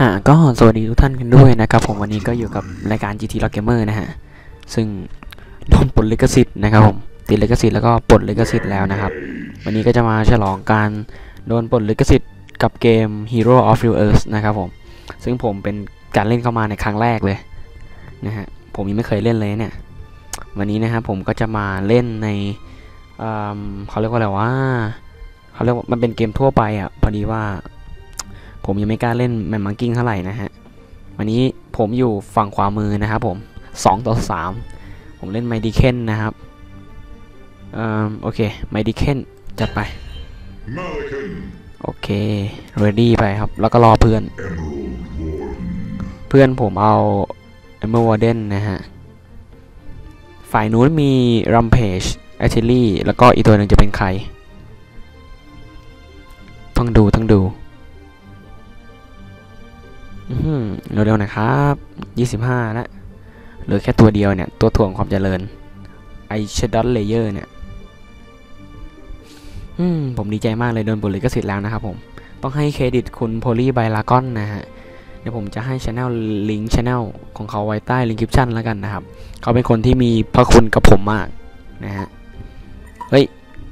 อ่าก็สวัสดีทุกท่านกันด้วยนะครับผมวันนี้ก็อยู่กับรายการ GT Rock Gamer นะฮะ ซึ่งโดนปลดลิขสิทธิ์นะครับผมติดลิขสิทธิ์แล้วก็ปลดลิขสิทธิ์แล้วนะครับ วันนี้ก็จะมาฉลองการโดนปลดลิขสิทธิ์กับเกม Hero of Real Earth นะครับผม ซึ่งผมเป็นการเล่นเข้ามาในครั้งแรกเลยนะฮะผมยังไม่เคยเล่นเลยเนี่ย วันนี้นะครับผมก็จะมาเล่นในเขาเรียกว่าอะไรว่าเขาเรียกว่ามันเป็นเกมทั่วไปอะพอดีว่า ผมยังไม่กล้าเล่นแมนมังกิ้งเท่าไหร่นะฮะวันนี้ผมอยู่ฝั่งขวามือนะครับผม2ต่อ3ผมเล่นไมดิเคนนะครับเอ่อโอเคไมดิเคนจัดไป Malikan โอเค ready ไปครับ แล้วก็รอเพื่อน Emerald Warden เพื่อนผมเอา Emerald Warden นะฮะ ฝ่ายนู้นมี Rampage a r t i l l e r y แล้วก็อีกตัวหนึ่งจะเป็นใคร ต้องดูต้องดูอื้อหือ เร็วๆนะครับ 25แล้วเหลือแค่ตัวเดียวเนี่ย ตัวถ่วงความเจริญ ไอเชดอนเลเยอร์เนี่ยมผมดีใจมากเลยโดนบุลิกสิทธิ์แล้วนะครับผม ต้องให้เครดิตคุณโพลีไบลากอนนะฮะ เดี๋ยวผมจะให้ช anel ลิงก์ช anel ของเขาไว้ใต้ลิงก์คริปชั่นแล้วกันนะครับ เขาเป็นคนที่มีพระคุณกับผมมากนะฮะ เฮ้ย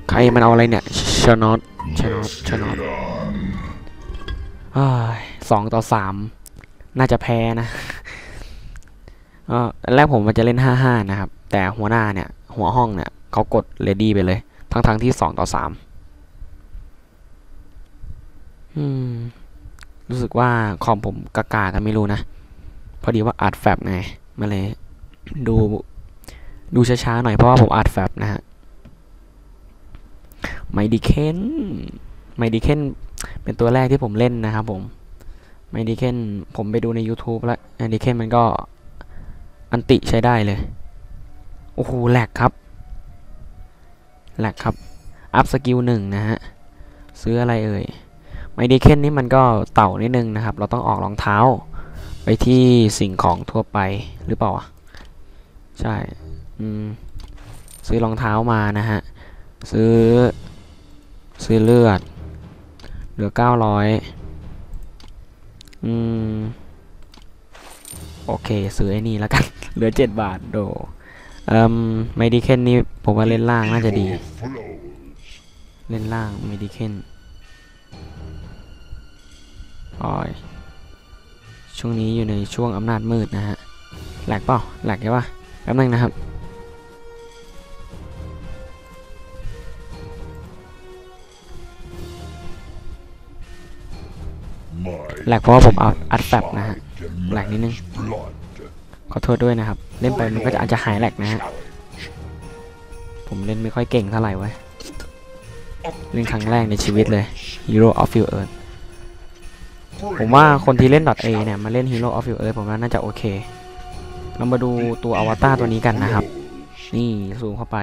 ใครมันเอาอะไรเนี่ยชนอตชนอตชนอตสองต่อสาม น่าจะแพ้นะเออแรกผมมันจะเล่นห้าห้านะครับ แต่หัวหน้าเนี่ย หัวห้องเนี่ยเขากดเลดี้ไปเลย ทั้งทั้งๆที่สองต่อสามอืม รู้สึกว่าคอมผมกากากันไม่รู้นะ พอดีว่าอัดแฟบไง มาเลย ดู ดูช้าๆหน่อยเพราะว่าผมอัดแฟบนะฮะ ไมดิเคน ไมดิเคน เป็นตัวแรกที่ผมเล่นนะครับผม ไมดิเคนผมไปดูใน YouTube แล้วไมดิเคนมันก็อันติใช้ได้เลย โอ้โหแหลกครับแหลกครับ อัพสกิลหนึ่งนะฮะ ซื้ออะไรเอ่ย ไมดิเคนนี่มันก็เต่านิดนึงนะครับ เราต้องออกรองเท้า ไปที่สิ่งของทั่วไปหรือเปล่า ใช่ อืม ซื้อรองเท้ามานะฮะ ซื้อ ซื้อเลือด เหลือ900อื ม โอเค ซื้อไอ้นี่แล้วกัน เหลือ7บาทโดเอ่มไมดิเคนนี่ผมว่าเล่นล่างน่าจะดี เล่นล่างไมดิเคนออยช่วงนี้อยู่ในช่วงอำนาจมืดนะฮะแหลกเปล่าแหลกใช่ปะแป๊บนึงนะครับ แหลกเพราะว่าผมเอาอัดแฟบนะฮะแหลกนิดนึงขอโทษด้วยนะครับ เล่นไปมันก็จะอาจจะหายแหลกนะฮะผมเล่นไม่ค่อยเก่งเท่าไหร่เว้ยเล่นครั้งแรกในชีวิตเลย Hero of Your Earth ผมว่าคนที่เล่น .a เนี่ยมาเล่น Hero of Your Earth ผมว่าน่าจะโอเค เรามาดูตัวอวตารตัวนี้กันนะครับ นี่ซูมเข้าไป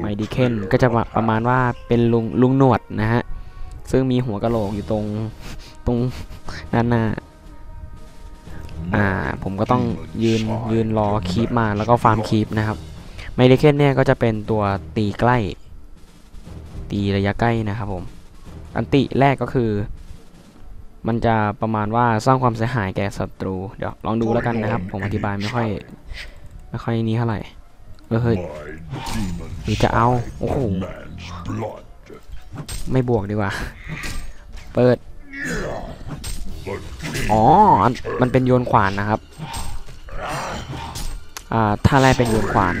ไมดิเคนก็จะประมาณว่าเป็นลุงลุงหนวดนะฮะ ซึ่งมีหัวกะโหลกอยู่ตรง ตรงด้านหน้า อ่า ผมก็ต้องยืนยืนรอคีปมาแล้วก็ฟาร์มคีปนะครับไมดิเคนเนี่ยก็จะเป็นตัวตีใกล้ ตีระยะใกล้นะครับผม อันติแรกก็คือ มันจะประมาณว่าสร้างความเสียหายแก่ศัตรู เดี๋ยวลองดูแล้วกันนะครับ ผมอธิบายไม่ค่อย ไม่ค่อยนี้เท่าไหร่เออเฮ้ย my demon หรือจะเอา โอ้โห demands blood. ไม่บวกดีกว่า เปิด The อ๋อ มันเป็นโยนขวานนะครับ อ่า ท่าแรกเป็นโยนขวาน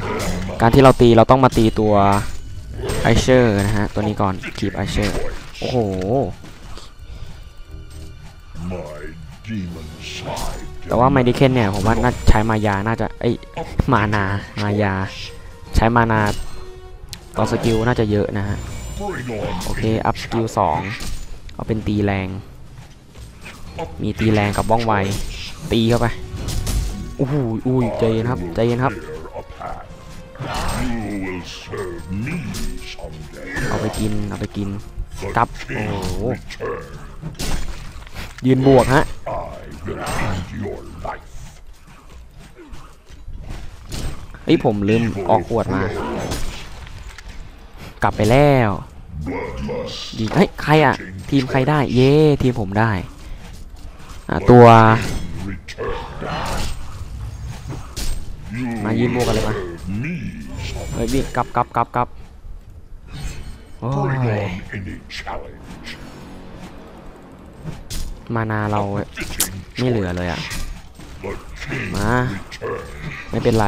การที่เราตีเราต้องมาตีตัวไอเชอร์นะฮะ ตัวนี้ก่อนคีบไอเชอร์ โอ้โห แต่ว่าไมดิเคนเนี่ย ผมว่าน่าใช้มายา น่าจะ เอ้ย มานา มายา ใช้มานา ต่อสกิลน่าจะเยอะนะฮะ โอเค อัพสกิลสอง เอาเป็นตีแรง มีตีแรงกับบ้องไว ตีเข้าไปอู้หูอุ้ยใจเย็นครับ ใจเย็นครับ เอาไปกิน เอาไปกิน The Cặp. king Ồ. return. ยืนบวกฮะ I will end your life. เอ้ยผมลืมออกขวดมา กลับไปแล้ว Bloodlust ดีเฮ้ยใครอะ ทีมใครได้ เย้ทีมผมได้ อะตัว return. You มายืนบวกกันเลยมา serve me some เฮ้ยวิ่งกลับกลับกลับกลับโอ้ bring ย on any challenge. มานาเรา Fitting ไม่เหลือเลยอะ the king มา return. ไม่เป็นไร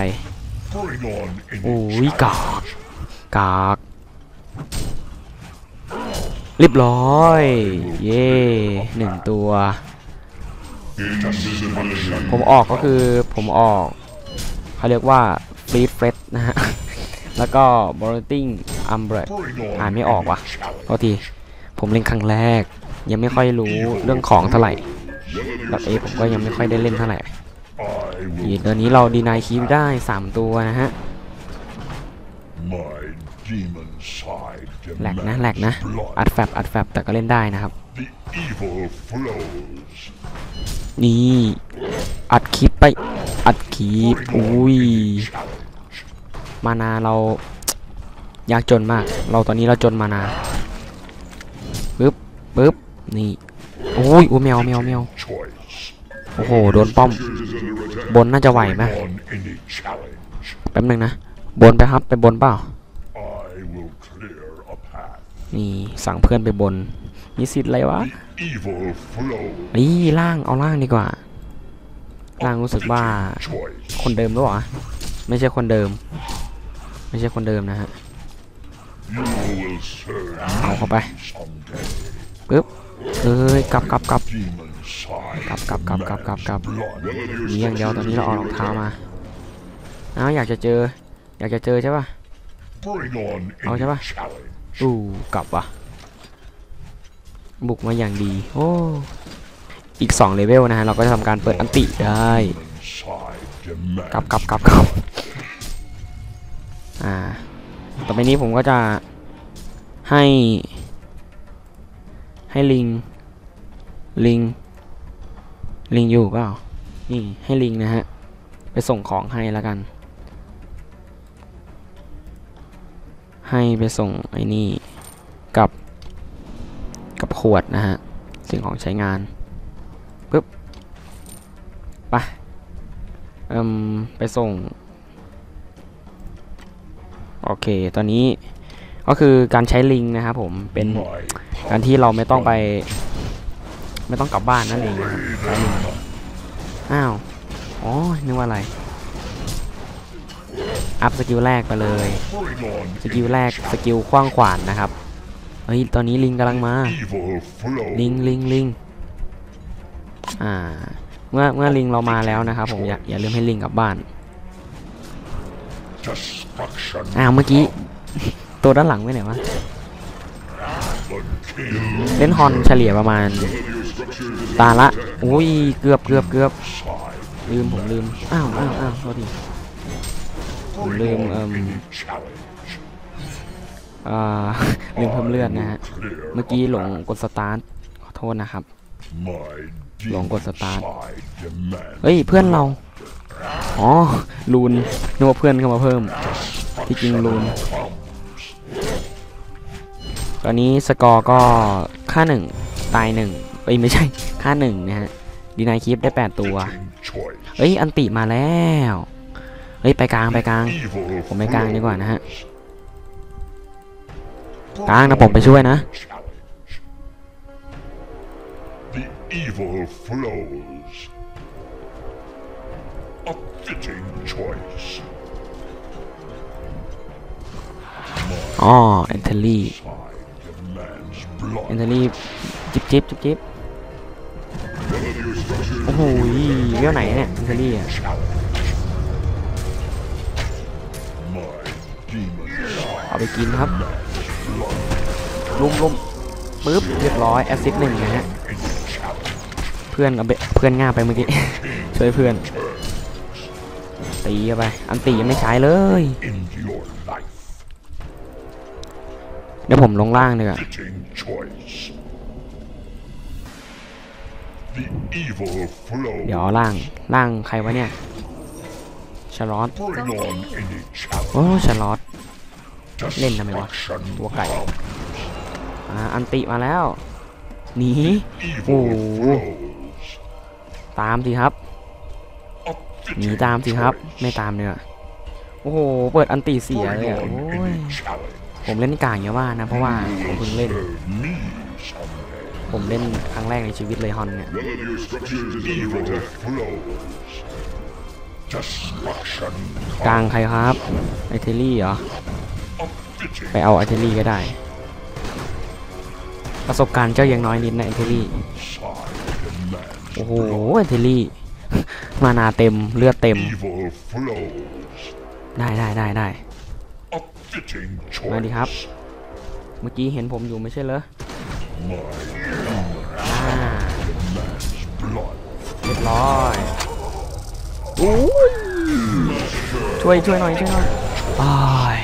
Bring on any โอ้ย challenge. กาก กาก เรียบร้อย เย้หนึ่งตัว ผมออกก็คือผมออกเขาเรียกว่าฟรีเฟรนะฮะ แล้วก็บอลติงอัมเบร Bring on อ่านไม่ออกว่ะโทษทีผมเล่นครั้งแรก ยังไม่ค่อยรู้เรื่องของเท่าไหร่แบบเอผมก็ยังไม่ค่อยได้เล่นเท่าไหร่ I อี will ตอนนี้เราดีนายคีปได้ 3 ตัวนะฮะ แหลกนะ demands แหลกนะ blood. อัดแฟบอัดแฟบแต่ก็เล่นได้นะครับ The evil flows. นี่อัดคลิปไป อัดคลิป Bring อุ้ on ย any challenge. มานาเรายากจนมาก เราตอนนี้เราจนมานาปึ๊บปึ๊บนี่โอ้ยโอ้แมวแมวแมว Choice. โอ้โห โดนป้อม บนน่าจะไหวไหม Bring on any challenge. แป๊บนึงนะ บนไปครับไปบนเปล่า I will clear a path. นี่สั่งเพื่อนไปบนมีสิทธิ์อะไรวะ The evil flows. นี่ล่างเอาล่างดีกว่าล่างรู้สึกว่า Choice. คนเดิมหรือเปล่าวะไม่ใช่คนเดิม ไม่ใช่คนเดิมนะฮะ You will serve เอาเข้าไป someday. ปึ๊บเอ้ยกลับกลับกลับ Demon side กลับกลับกลับกลับกลับกลับ blood. มีอย่างเดียวตอนนี้เราเอารองเท้ามาเอ้าอยากจะเจอ อยากจะเจอใช่ป่ะ Bring on เอา any ใช่ปะ challenge. อู้กลับว่ะบุกมาอย่างดี โอ้ อีก2เลเวลนะฮะ เราก็จะทำการเปิดอันติได้ Demon side demands กลับกลับกลับกลับอ่า ต่อไปนี้ผมก็จะให้ ให้ลิง ลิง ลิงอยู่เปล่า นี่ ให้ลิงนะฮะ ไปส่งของให้แล้วกัน ให้ไปส่งไอ้นี่กับกับขวดนะฮะ สิ่งของใช้งานปึ๊บไปเอืมไปส่ง โอเค ตอนนี้ก็คือการใช้ลิงนะครับผมเป็นการที่เราไม่ต้องไป ไม่ต้องกลับบ้านนั่นเองนะครับใช้ลิงอ้าว อ๋อ นึกว่าอะไร อัพสกิลแรกไปเลย bring on สกิลแรกสกิลคว้างขวานนะครับ เฮ้ย ตอนนี้ลิงกำลังมา evil flows. ลิงลิงลิงอ่า เมื่อเมื่อลิงเรามาแล้วนะครับผมอย่าอย่าลืมให้ลิงกลับบ้าน Destruction. อ้าวเมื่อกี้ ตัวด้านหลังไปไหนวะ The king เล่นฮอนเฉลี่ยประมาณ ตาละ อุ้ย เกือบเกือบเกือบ side ลืมผมลืม อ้าวอ้าวอ้าวโทษที bring Lim, on um, any challenge. อ่าลืมเพิ่มเลือดนะฮะ เมื่อกี้หลงกดสตาร์ทขอโทษนะครับ หลงกดสตาร์ทเฮ้ยเพื่อนเรา อ๋อลูนนึกว่าเพื่อนเข้ามาเพิ่ม ที่จริงลูน ตอนนี้สกอร์ก็ค่าหนึ่งตายหนึ่งเอ้ยไม่ใช่ค่าหนึ่งนะฮะดีนายคีปได้ 8 ตัว เอ้ย อันติมาแล้ว เฮ้ยไปกลางไปกลาง Evil ผมไปกลางดีกว่านะฮะ flows. กลางนะผมไปช่วยนะ Challenge. The evil flows. A fitting choice. อ๋อแอนเทลลี่ Side demands blood. แอนเทลลี่จิบจิบจิบจิบโอ้โหเรื่องไหนเนี่ยแอนเทลลี่อะ เอาไปกินครับลุมลุมปึ๊บเรียบร้อยแอซิสหนึ่งนะฮะเพื่อนเอาไปเพื่อนง่าไปเมื่อกี้ ช่วยเพื่อน ตีเข้าไป อันตียังไม่ใช้เลย เดี๋ยวผมลงล่างดีกว่า เดี๋ยวล่างล่างใครวะเนี่ย ลอต Bring on any challenge. โอ้ชาร์ลอตเล่นทำไมวะ Destruction ตัวไก่อ่าอันติมาแล้วหนีโอ้ evil โห flows. ตามสิครับ A หนี fitting ตามสิครับ choice. ไม่ตามเนีกว่ยโอ้โหเปิดอันติเสีย Bring เลยอะ on โอ้ย any challenge. ผมเล่นกลางเยอะมากนะ เพราะว่าผม You เพิ่ง will เล่น serve me someday. ผมเล่นครั้งแรกในชีวิตเลยฮอนเนี่ย กลางใครครับไอเทลลี่เหรอ a fitting ไปเอาไอเทลลี่ก็ได้ ประสบการณ์เจ้ายังน้อยนิดนะไอเทลลี่ side demands โอ้โหไอเทลลี่ มานาเต็มเลือดเต็ม evil flows. ได้ได้ได้ได้ A fitting มาดิครับ choice. เมื่อกี้เห็นผมอยู่ไม่ใช่เหรอ My อ่า blood เรียบร้อยอุ้ย ช่วยช่วยหน่อยช่วยหน่อยอ้าย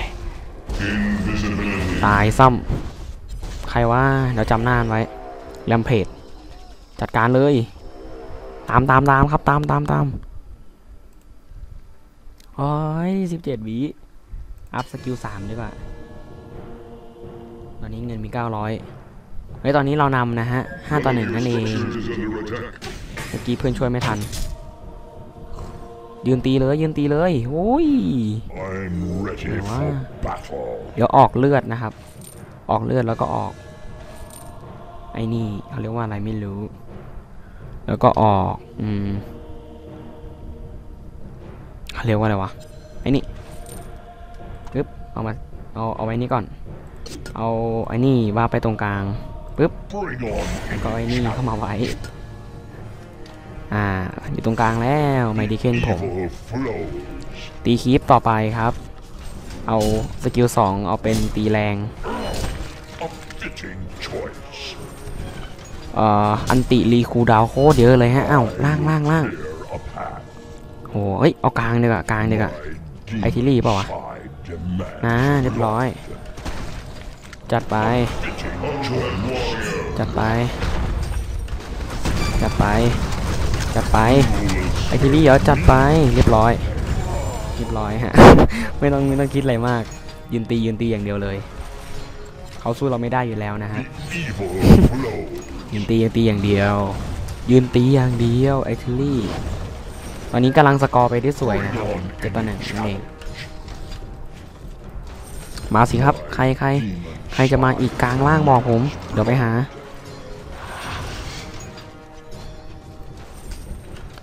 ตายซ้ำใครว่าเดี๋ยวจำหน้านไว้แรมเพจจัดการเลย ตามตามตามครับตามตามตามโอ้ยสิบเจ็ดวิอัพสกิลสามดีกว่า ตอนนี้เงินมีเก้าร้อยเฮ้ย ตอนนี้เรานำนะฮะห้าต่อหนึ่งนั่นเอง เมื่อกี้เพื่อนช่วยไม่ทัน ยืนตีเลยยืนตีเลยโอ้ย I'm ready Wow. for battle. เดี๋ยวออกเลือดนะครับ ออกเลือดแล้วก็ออก ไอ้นี่เขาเรียกว่าอะไรไม่รู้ แล้วก็ออกอืมเขาเรียกว่าอะไรวะไอ้นี่ปึ๊บเอามาเอาเอาไว้นี่ก่อน เอาไอ้นี่ว่าไปตรงกลาง Bring on แล้วก็ไอ้นี่เข้ามาไว้ อ่า อยู่ตรงกลางแล้วไมดิเคนผม ตีคีปต่อไปครับ เอาสกิลสองเอาเป็นตีแรงเอ่ออันติรีคูดาวโคตรเยอะเลยฮะเอ้าล่างล่างล่างโหเอ้ยเอากลางดีกว่ากลางดีกว่าไอทิลี่เปล่าวะนะเรียบร้อย จัดไป จัดไป จัดไป จัดไปไอทิลี่เหรอจัดไปเรียบร้อย เรียบร้อยฮะ ไม่ต้องไม่ต้องคิดอะไรมาก ยืนตียืนตีอย่างเดียวเลย เขาสู้เราไม่ได้อยู่แล้วนะฮะ ยืนตียืนตีอย่างเดียว ยืนตีอย่างเดียวไอทิลี่ตอนนี้กำลังสกอร์ไปได้สวยนะครับเจ็ดต่อหนึ่งนั่นเองมาสิครับ ใครใครใครจะมาอีกกลางล่างบอกผม เดี๋ยวไปหา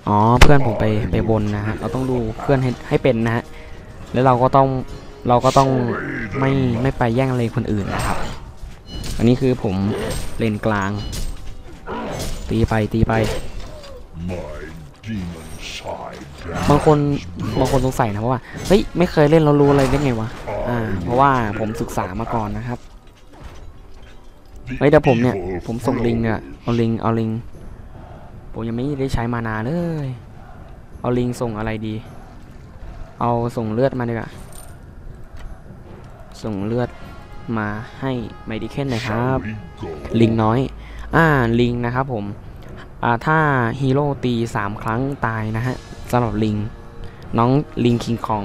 อ๋อเพื่อนผมไปไปบนนะฮะเราต้องดูเพื่อนให้ให้เป็นนะฮะแล้วเราก็ต้องเราก็ต้องไม่ไม่ไปแย่งอะไรคนอื่นนะครับ อันนี้คือผมเลนกลาง ตีไปตีไป บางคนบางคนสงสัยนะว่าเฮ้ยไม่เคยเล่นเรารู้อะไรได้ไงวะอ่า เพราะว่าผมศึกษามาก่อนนะครับเฮ้ยแต่ผมเนี่ยผมส่งลิงเนี่ยเอาลิงเอาลิง ผมยังไม่ได้ใช้มานานเลย เอาลิงส่งอะไรดี เอาส่งเลือดมาดีกว่า ส่งเลือดมาให้ไมดิเคนน่อยครับ ลิงน้อย อ่า ลิงนะครับผม อ่า ถ้าฮีโร่ตีสามครั้งตายนะฮะสำหรับลิง น้องลิงคิงคอง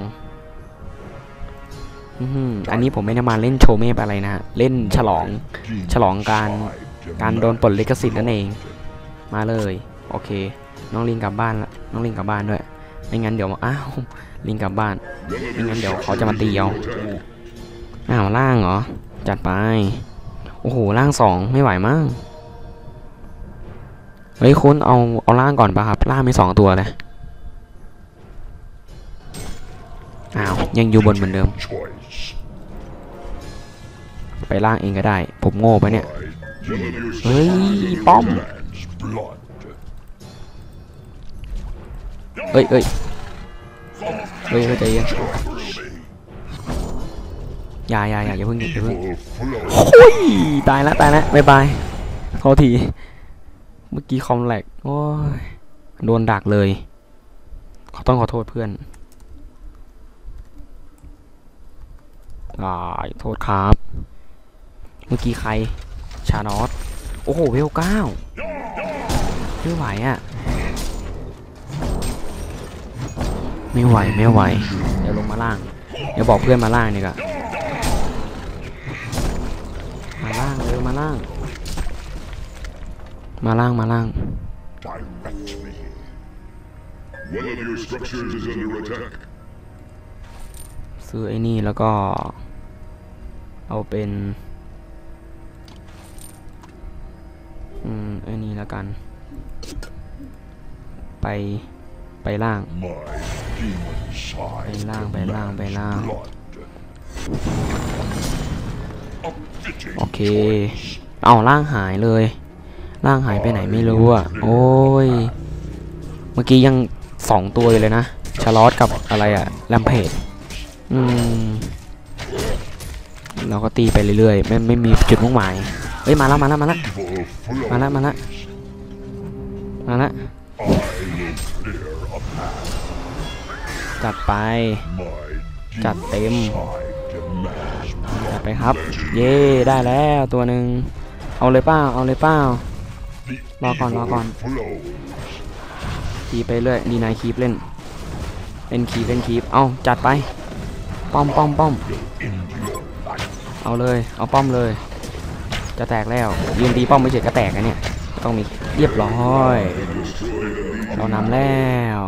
อันนี้ผมไม่ได้มาเล่นโชว์เมฟอะไรนะฮะ เล่นฉลอง ฉลองการ การโดนปลดลิขสิทธิ์นั่นเอง มาเลย โอเค น้องลิงกลับบ้านละน้องลิงกลับบ้านด้วย ไม่งั้นเดี๋ยวอ้าวลิงกลับบ้าน ไม่งั้นเดี๋ยวเขาจะมาตีเอาอ้าวล่างเหรอ จัดไป โอ้โหล่างสองไม่ไหวมั้ง เฮ้ยคุณเอาเอาล่างก่อนปะครับล่างมีสองตัวเลย อ้าวยังอยู่บนเหมือนเดิม ไปล่างเองก็ได้ ผมโง่ปะเนี่ย เฮ้ย ป้อม เอ้ยเอ้ยเฮ้ยเฮ้ยใจเย็นอย่าอย่าอย่าอย่าเพิ่งอย่าเพิ่งโอ้ยตายแล้วตายแล้วบายบายโทษทีเมื่อกี้คอมแลกโอ้ยโดนดักเลยเขาต้องขอโทษเพื่อนอ่าโทษครับ เมื่อกี้ใคร ชานอสโอ้โหเวลเก้าไม่ไหวอะ ไม่ไหวไม่ไหว เดี๋ยวลงมาล่าง เดี๋ยวบอกเพื่อนมาล่างนี่ก็ล่าง มาล่างมาล่าง Direct me. One of your structures is under attack. ซื้อไอ้นี่แล้วก็ เอาเป็นอืมไอ้นี่แล้วกัน ไปไปล่าง My ไปล่างไปล่างไปล่างโอเค เอาล่างหายเลยล่างหายไปไหนไม่รู้อะ โอ้ย เมื่อกี้ยังสองตัวเลยนะ ชาร์ลอตกับอะไรอะแลมเพจอืม เราก็ตีไปเรื่อยๆ ไม่ไม่มีจุดมุ่งหมาย เฮ้ย มาแล้ว มาแล้ว มาแล้ว มาแล้ว มาแล้ว มาแล้ว จัดไป My จัดเต็ม demon side demands จัดไปครับ เย่ได้แล้วตัวหนึ่งเอาเลยเป้าเอาเลยเป้า the Lo còn, lo evil còn. flows. คีบไปเรื่อยดีนายคีบเล่นเล่นคีบเล่นคีบเอาจัดไป ป้อมป้อมป้อม Into your life. เอาเลย เอาป้อมเลย จะแตกแล้วยืนตีป้อมไม่เฉยก็แตกอะเนี่ยต้องมีเรียบร้อย เรานำแล้ว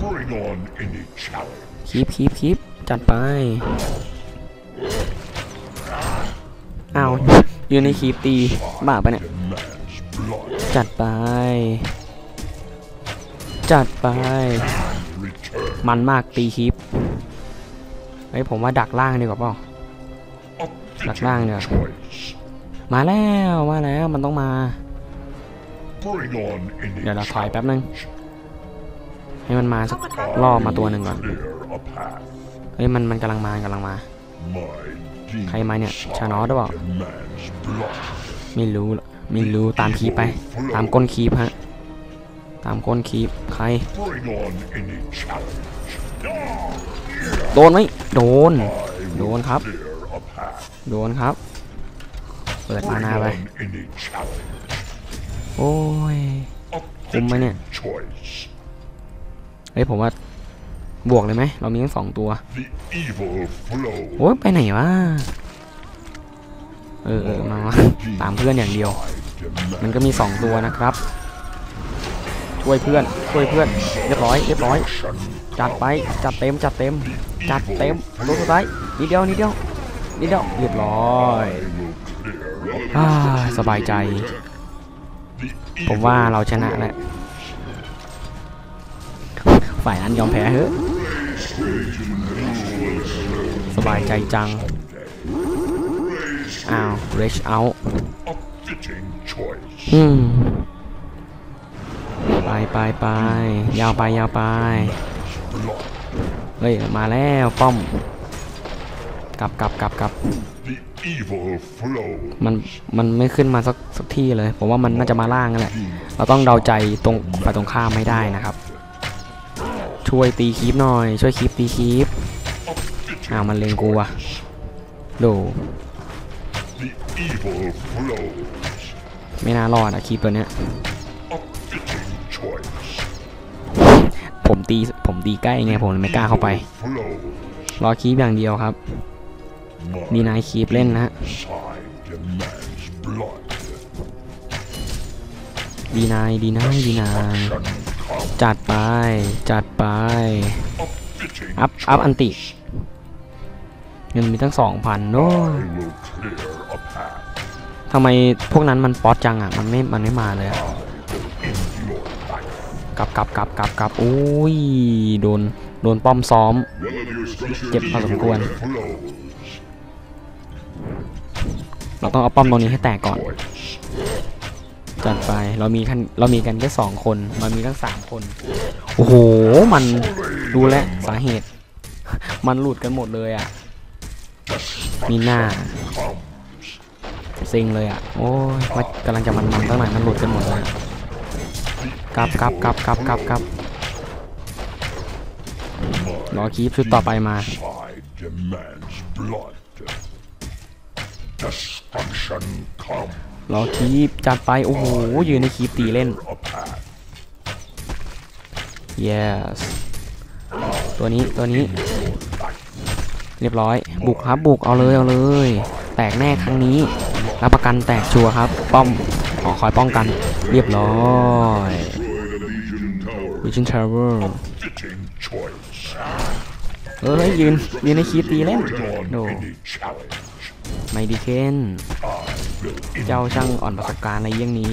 Bring on any challenge. คีบคีบคีบจัดไปเอายืนในคีบตี บ้าปะเนี่ย Demands blood. จัดไป จัดไป Return. มันมากตีคีบเฮ้ยผมว่าดักล่างดีกว่าเปล่า A Đặt fitting lang nè. choice. มาแล้ว มาแล้ว มันต้องมา Bring on any เดี๋ยวเราถอยแป๊บ challenge. นึง ให้มันมาสักล่อมาตัวหนึ่งก่อนเฮ้ยมันมันกำลังมากำลังมา ใครมาเนี่ยชานอสหรือเปล่าไม่รู้ละไม่รู้ตามคีไป ตามก้นคีบฮะตามก้นคีใคร โดนไหมโดน โดนครับ โดนครับ เปิดมานาไปโอ้ยคุมไหมเนี่ย เฮ้ยผมว่าบวกเลยไหมเรามีทั้งสองตัว The evil flow. โอ้ยไปไหนวะเออเออมามาตามเพื่อนอย่างเดียว Demands มันก็มีสองตัวนะครับ ช่วยเพื่อนช่วยเพื่อนเรียบร้อยเรียบร้อย จัดไปจัดเต็มจัดเต็ม จัดเต็มตัวสุดท้ายนิดเดียวนิดเดียวนิดเดียวเรียบร้อย I will clear a อ่าสบายใจ The ผมว่าเราชนะแล้ว ฝ่ายนั้นยอมแพ้เฮ้ยสบายใจจัง อ้าว reach out a fitting choice. อืมไปไปไปยาวไปยาวไป Blood. เฮ้ย มาแล้วป้อม กลับกลับกลับกลับ The evil flow. มันมันไม่ขึ้นมาสักสักที่เลย ผมว่ามันน่าจะมาล่างนั่นแหละ เราต้องเดาใจตรงฝ่ายตรงข้ามไม่ได้นะครับ ช่วยตีคีปหน่อย ช่วยคีปตีคีปอ้าวมันเลงกูอะดูไม่น่ารอดอะคีปตัวเนี้ยผมตีผมตีใกล้ไงผมไม่กล้าเข้าไป รอคีปอย่างเดียวครับดีนายคีปเล่นนะดีนายดีนายดีนาย จัดไป จัดไป A fitting อัพ อัพ อันติ choice. เงินมีตั้งสองพันโอ้ I will clear a path. ทำไมพวกนั้นมันป๊อตจังอะ มันไม่ มันไม่มาเลยอะ Into your life. กลับกลับกลับกลับกลับอุ้ย โดน โดนป้อมซ้อม One of your structures เจ็บพอสมควร flows. เราต้องเอาป้อมตรงนี้ให้แตกก่อน Choice. จัดไปเรามีกันเรามีกันแค่สองคนมันมีทั้งสามคน โอ้โห มันดูแลสาเหตุ มันหลุดกันหมดเลยอะ มีหน้าเซ็งเลยอะ โอ้ยว่ากำลังจะมันมันตั้งไหนมันหลุดกันหมดเลยอะกลับกลับกลับกลับกลับกลับรอคลิปชุดต่อไปมา Destruction come. รอคลิปจัดไป โอ้โห ยืนในคลิปตีเล่น yes ตัวนี้ตัวนี้ เรียบร้อย บุกครับบุกเอาเลยเอาเลย แตกแน่ครั้งนี้ รับประกันแตกชัวร์ครับ ป้อมขอคอยป้องกัน เรียบร้อย Legion Tower. Vision Tower เอ้ยยืนยืนในคีตีเล่น Bring on No. any challenge. ไม่ดีเคน เจ้าช่างอ่อนประสบการณ์ในเยี่ยงนี้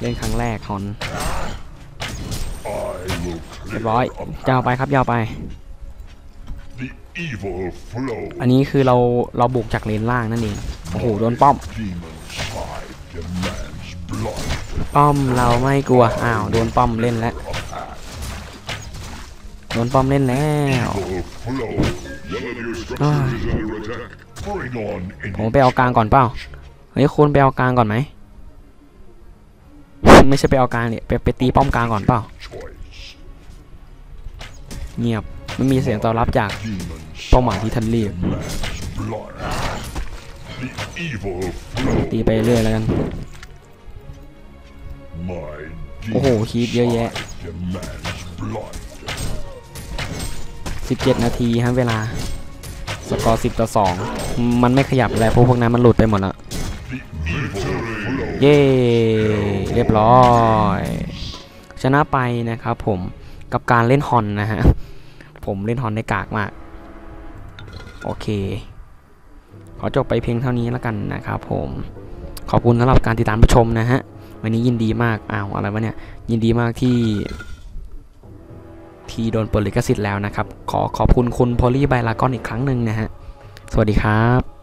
เล่นครั้งแรกฮอนเรียบร้อยยาวไปครับยาวไป อันนี้คือเราเราบุกจากเลนล่างนั่นเองโอ้โหโดนป้อม ป้อมเราไม่กลัวอ้าวโดนป้อมเล่นแล้วโดนป้อมเล่นแล้วผมไปเอากลางก่อนเปล่า เฮ้ยคุณไปเอากลางก่อนไหมไม่ใช่ไปเอากลางเนี่ยไปไปตีป้อมกลางก่อนเปล่าเงียบไม่มีเสียงตอบรับจากเป้าหมายที่ท่านเรียกตีไปเรื่อยแล้วกันโอ้โหคีบเยอะแยะ 17 นาทีฮะเวลา สกอร์ 10 ต่อ 2 มันไม่ขยับแล้วเพราะพวกนั้นมันหลุดไปหมดแล้ว เย้เรียบร้อย ชนะไปนะครับผมกับการเล่นฮอนนะฮะ ผมเล่นฮอนได้กากมาก โอเค ขอจบไปเพียงเท่านี้แล้วกันนะครับผม ขอบคุณสำหรับการติดตามชมนะฮะ วันนี้ยินดีมากอ้าวอะไรวะเนี่ย ยินดีมากที่ ที่โดนเปิดลิขสิทธิ์แล้วนะครับ ขอขอบคุณคุณพอลลี่ไบลากอนอีกครั้งหนึ่งนะฮะ สวัสดีครับ